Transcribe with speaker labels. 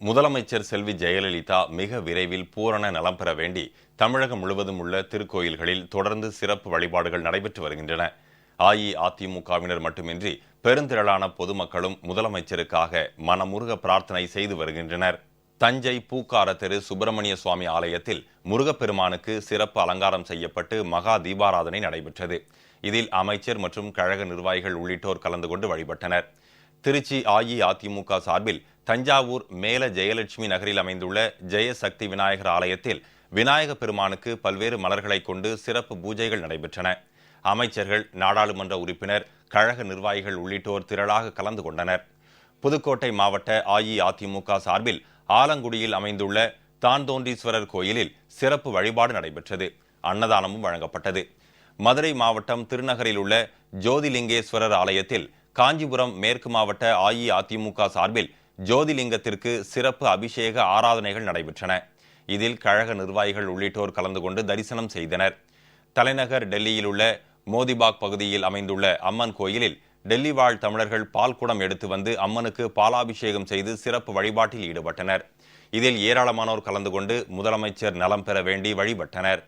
Speaker 1: முதலமைச்சர் செல்வி ஜெயலலிதா மிக விரைவில் பூரண நலம் பெற வேண்டி தமிழகம் முழுவதும் உள்ள திருக்கோயில்களில் தொடர்ந்து சிறப்பு வழிபாடுகள் நடைபெற்று வருகின்றன. அஇஅதிமுகவினர் மட்டுமின்றி பெருந்திரளான பொதுமக்களும் முதலமைச்சருக்காக மனமுருக பிரார்த்தனை செய்து வருகின்றனர். தஞ்சை பூக்கார தெரு சுப்பிரமணிய சுவாமி ஆலயத்தில் முருகப்பெருமானுக்கு சிறப்பு அலங்காரம் செய்யப்பட்டு மகா தீபாராதனை நடைபெற்றது. இதில் அமைச்சர் மற்றும் கழக நிர்வாகிகள் உள்ளிட்டோர் கலந்து கொண்டு வழிபட்டனர். திருச்சி அஇஅதிமுக சார்பில் தஞ்சாவூர் மேல ஜெயலட்சுமி நகரில் அமைந்துள்ள ஜெயசக்தி விநாயகர் ஆலயத்தில் விநாயக பெருமானுக்கு பல்வேறு மலர்களை கொண்டு சிறப்பு பூஜைகள் நடைபெற்றன. அமைச்சர்கள் நாடாளுமன்ற உறுப்பினர் கழக நிர்வாகிகள் உள்ளிட்டோர் திரளாக கலந்து கொண்டனர். புதுக்கோட்டை மாவட்ட அஇஅதிமுக சார்பில் ஆலங்குடியில் அமைந்துள்ள தான்தோன்றீஸ்வரர் கோயிலில் சிறப்பு வழிபாடு நடைபெற்றது. அன்னதானமும் வழங்கப்பட்டது. மதுரை மாவட்டம் திருநகரில் உள்ள ஜோதிலிங்கேஸ்வரர் ஆலயத்தில் காஞ்சிபுரம் மேற்கு மாவட்ட அஇஅதிமுக சார்பில் ஜோதிலிங்கத்திற்கு சிறப்பு அபிஷேக ஆராதனைகள் நடைபெற்றன. இதில் கழக நிர்வாகிகள் உள்ளிட்டோர் கலந்து கொண்டு தரிசனம் செய்தனர். தலைநகர் டெல்லியில் உள்ள மோதிபாக் பகுதியில் அமைந்துள்ள அம்மன் கோயிலில் டெல்லி வாழ் தமிழர்கள் பால் குடம் எடுத்து வந்து அம்மனுக்கு பாலாபிஷேகம் செய்து சிறப்பு வழிபாட்டில் ஈடுபட்டனர். இதில் ஏராளமானோர் கலந்து கொண்டு முதலமைச்சர் நலம் பெற வேண்டி வழிபட்டனர்.